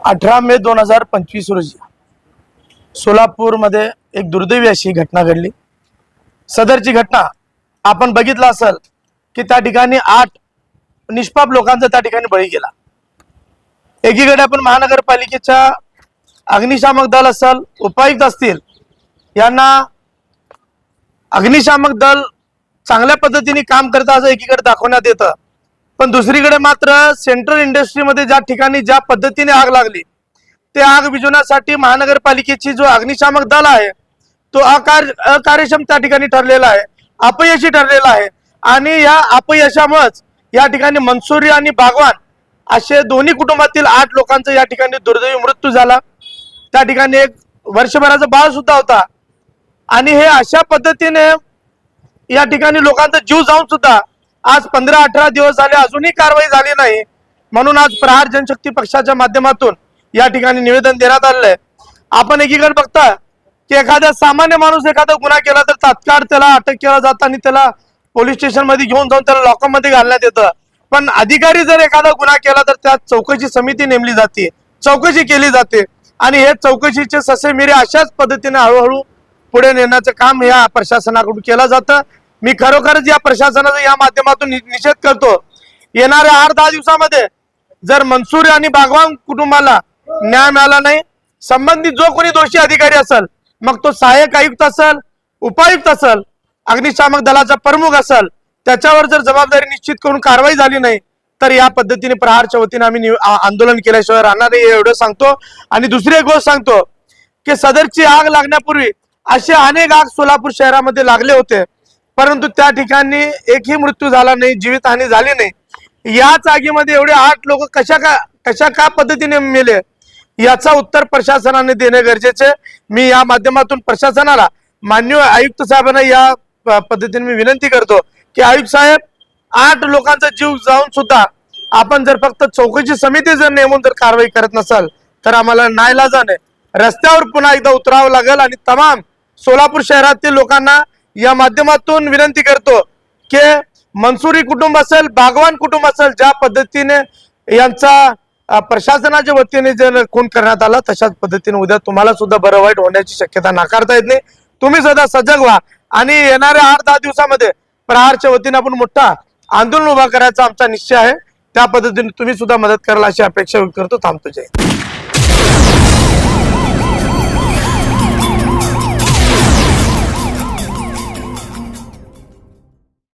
अठरा मे दोन हजार पंचवीस रोजी सोलापूरमध्ये एक दुर्दैवी अशी घटना घडली. सदरची घटना आपण बघितलं असेल की त्या ठिकाणी आठ निष्पाप लोकांचा त्या ठिकाणी बळी गेला. एकीकडे आपण महानगरपालिकेच्या अग्निशामक दल असेल उपायुक्त असतील यांना अग्निशामक दल चांगल्या पद्धतीने काम करता असं एकीकडे दाखवण्यात येतं. पण दुसरीकडे मात्र सेंट्रल इंडस्ट्रीमध्ये ज्या ठिकाणी ज्या पद्धतीने आग लागली ते आग विजवण्यासाठी महानगरपालिकेची जो अग्निशामक दल आहे तो अकार अकार्यक्षम त्या ठिकाणी ठरलेला आहे अपयशी ठरलेला आहे. आणि या अपयशामुळेच या ठिकाणी मनसुरी आणि बागवान असे दोन्ही कुटुंबातील आठ लोकांचा या ठिकाणी दुर्दैवी मृत्यू झाला. त्या ठिकाणी एक वर्षभराचा बाळ सुद्धा होता. आणि हे अशा पद्धतीने या ठिकाणी लोकांचा जीव जाऊन सुद्धा आज पंधरा अठरा दिवस झाले अजूनही कारवाई झाली नाही. म्हणून आज प्रहार जनशक्ती पक्षाच्या माध्यमातून या ठिकाणी निवेदन देण्यात आलेलं आहे आपण एकीकडे बघता की एखादा सामान्य माणूस एखादा गुन्हा केला तर तात्काळ त्याला अटक केला जातं आणि त्याला पोलीस स्टेशनमध्ये घेऊन जाऊन त्याला लॉकअपमध्ये घालण्यात येतं. पण अधिकारी जर एखादा गुन्हा केला तर त्यात चौकशी समिती नेमली जाते चौकशी केली जाते. आणि हे चौकशीचे ससे मिरे अशाच पद्धतीने हळूहळू पुढे नेण्याचं काम या प्रशासनाकडून केलं जातं. मी खरोखरच या प्रशासनाचा या माध्यमातून निषेध करतो. येणाऱ्या आठ दहा दिवसामध्ये जर मनसूर आणि बागवान कुटुंबाला न्याय मिळाला नाही संबंधित जो कोणी दोषी अधिकारी असेल मग तो सहाय्यक आयुक्त असेल उपायुक्त असेल अग्निशामक दलाचा प्रमुख असेल त्याच्यावर जर जबाबदारी निश्चित करून कारवाई झाली नाही तर या पद्धतीने प्रहारच्या वतीने आम्ही आंदोलन केल्याशिवाय राहणार नाही एवढं सांगतो. आणि दुसरी एक गोष्ट सांगतो की सदरची आग लागण्यापूर्वी असे अनेक आग सोलापूर शहरामध्ये लागले होते. परंतु त्या ठिकाणी एकही मृत्यू झाला नाही जीवितहानी झाली नाही. याच आगीमध्ये एवढे आठ लोक कशा का कशा का पद्धतीने मेले? याचा उत्तर प्रशासनाने देणे गरजेचे मी या माध्यमातून प्रशासनाला मान्य आयुक्त साहेबांना या पद्धतीने मी विनंती करतो की आयुक्त साहेब आठ लोकांचा जीव जाऊन सुद्धा आपण जर फक्त चौकशी समिती जर नेमून जर कारवाई करत नसाल तर आम्हाला नायला जाणे. रस्त्यावर पुन्हा एकदा उतरावं लागेल आणि तमाम सोलापूर शहरातील लोकांना या माध्यमातून विनंती करतो की मनसुरी कुटुंब असेल बागवान कुटुंब असेल ज्या पद्धतीने यांचा प्रशासनाच्या वतीने जर खून करण्यात आला तशाच पद्धतीने उद्या तुम्हाला सुद्धा बरं वाईट होण्याची शक्यता नाकारता येत नाही. तुम्ही सुद्धा सजग व्हा. आणि येणाऱ्या आठ दहा दिवसामध्ये प्रहारच्या वतीने आपण मोठा आंदोलन उभा करायचा आमचा निश्चय आहे. त्या पद्धतीने तुम्ही सुद्धा मदत कराल अशी अपेक्षा करतो. थांबतो जय